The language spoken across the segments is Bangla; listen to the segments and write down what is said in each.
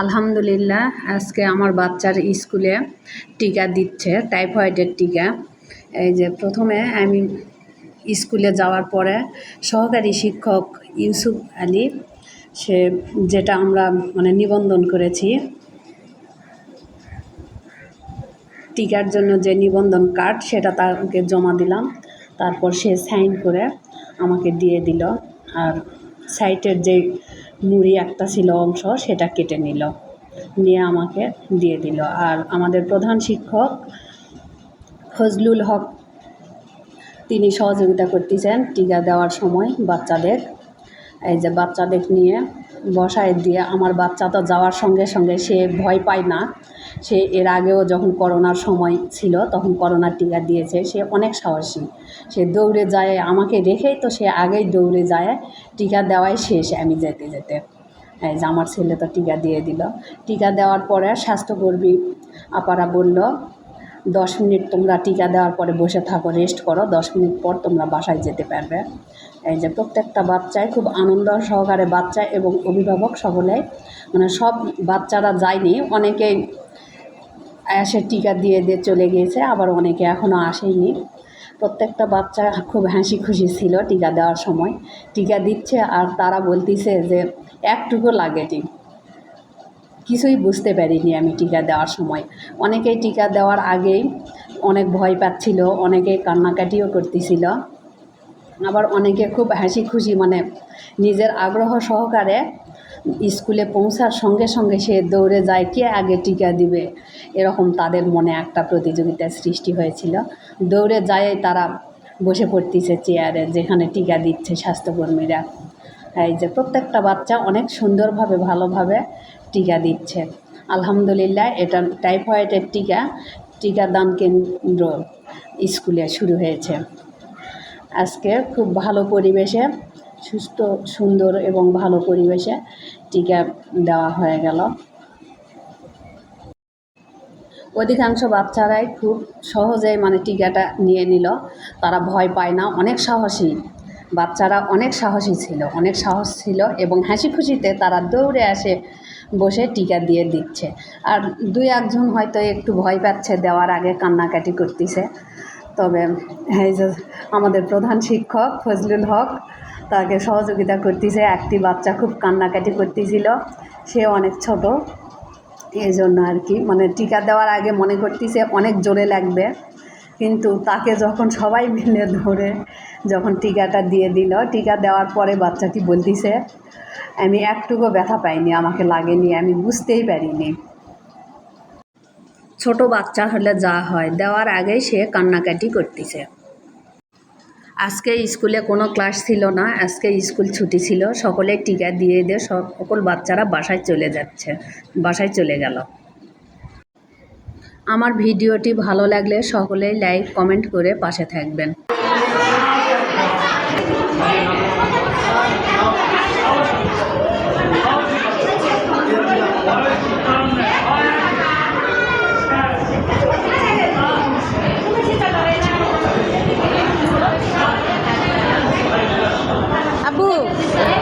আলহামদুলিল্লাহ, আজকে আমার বাচ্চার স্কুলে টিকা দিচ্ছে, টাইফয়েডের টিকা। এই যে প্রথমে আমি স্কুলে যাওয়ার পরে সহকারী শিক্ষক ইউসুফ আলী, সে যেটা আমরা মানে নিবন্ধন করেছি, টিকার জন্য যে নিবন্ধন কার্ড, সেটা তাকে জমা দিলাম। তারপর সে সাইন করে আমাকে দিয়ে দিল। আর সাইটের যে মুড়ি একটা ছিল অংশ, সেটা কেটে নিল। নিয়ে আমাকে দিয়ে দিল। আর আমাদের প্রধান শিক্ষক ফজলুল হক, তিনি সহযোগিতা করতেছেন টিকা দেওয়ার সময় বাচ্চাদের। এই যে বাচ্চাদের নিয়ে বসায় দিয়ে আমার বাচ্চা তো যাওয়ার সঙ্গে সঙ্গে সে ভয় পায় না। সে এর আগেও যখন করোনার সময় ছিল তখন করোনার টিকা দিয়েছে, সে অনেক সাহসী। সে দৌড়ে যায়, আমাকে রেখেই তো সে আগেই দৌড়ে যায়, টিকা দেওয়াই শেষ আমি যেতে যেতে। এই যে আমার ছেলে তো টিকা দিয়ে দিল। টিকা দেওয়ার পরে স্বাস্থ্যকর্মী আপারা বলল দশ মিনিট তোমরা টিকা দেওয়ার পরে বসে থাকো রেস্ট করো, দশ মিনিট পর তোমরা বাসায় যেতে পারবে। এই যে প্রত্যেকটা বাচ্চায় খুব আনন্দ সহকারে বাচ্চা এবং অভিভাবক সকলে মানে সব বাচ্চারা যায়নি, অনেকেই এসে টিকা দিয়ে দিয়ে চলে গিয়েছে, আবার অনেকে এখনও আসেনি। প্রত্যেকটা বাচ্চা খুব হাসি খুশি ছিল টিকা দেওয়ার সময়। টিকা দিচ্ছে আর তারা বলতিছে যে একটুকু লাগে ঠিক কিছুই বুঝতে পারিনি আমি টিকা দেওয়ার সময়। অনেকেই টিকা দেওয়ার আগেই অনেক ভয় পাচ্ছিল, অনেকে কান্নাকাটিও করতেছিল। আবার অনেকে খুব হাসি খুশি মানে নিজের আগ্রহ সহকারে স্কুলে পৌঁছার সঙ্গে সঙ্গে সে দৌড়ে যায়, কে আগে টিকা দিবে? এরকম তাদের মনে একটা প্রতিযোগিতার সৃষ্টি হয়েছিল। দৌড়ে যায় তারা বসে পড়তেছে চেয়ারে, যেখানে টিকা দিচ্ছে স্বাস্থ্যকর্মীরা। এই যে প্রত্যেকটা বাচ্চা অনেক সুন্দরভাবে, ভালোভাবে টিকা দিচ্ছে। আলহামদুলিল্লাহ, এটা টাইফয়েডের টিকা টিকাদান কেন্দ্র স্কুলে শুরু হয়েছে। আজকে খুব ভালো পরিবেশে, সুস্থ, সুন্দর এবং ভালো পরিবেশে টিকা দেওয়া হয়ে গেল। অধিকাংশ বাচ্চারাই খুব সহজেই মানে টিকাটা নিয়ে নিল। তারা ভয় পায় না, অনেক সাহসী। বাচ্চারা অনেক সাহসী ছিল, অনেক সাহস ছিল এবং হাসি খুশিতে তারা দৌড়ে আসে বসে টিকা দিয়ে দিচ্ছে। আর দুই একজন হয়তো একটু ভয় পাচ্ছে, দেওয়ার আগে কান্নাকাটি করতেছে। তবে এই যে আমাদের প্রধান শিক্ষক ফজলুল হক, তাকে সহযোগিতা করতেছে। একটি বাচ্চা খুব কান্নাকাটি করতেছিল সে অনেক ছোট। এই জন্য আর কি মানে টিকা দেওয়ার আগে মনে করতেছে অনেক জোরে লাগবে। কিন্তু তাকে যখন সবাই মিলে ধরে যখন টিকাটা দিয়ে দিল, টিকা দেওয়ার পরে বাচ্চাটি বলতেছে আমি একটুকু ব্যথা পাইনি, আমাকে লাগেনি, আমি বুঝতেই পারিনি। ছোট বাচ্চা হলে যা হয়, দেওয়ার আগেই সে কান্নাকাটি করতেছে। আজকে স্কুলে কোনো ক্লাস ছিল না, আজকে স্কুল ছুটি ছিল সকলে টিকা দিয়ে দিয়ে সকল বাচ্চারা বাসায় চলে যাচ্ছে, বাসায় চলে গেল। আমার ভিডিওটি ভালো লাগলে সকলেই লাইক, কমেন্ট করে পাশে থাকবেন। you.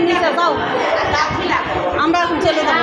নিচে যাও আমরা এখন চলে যাব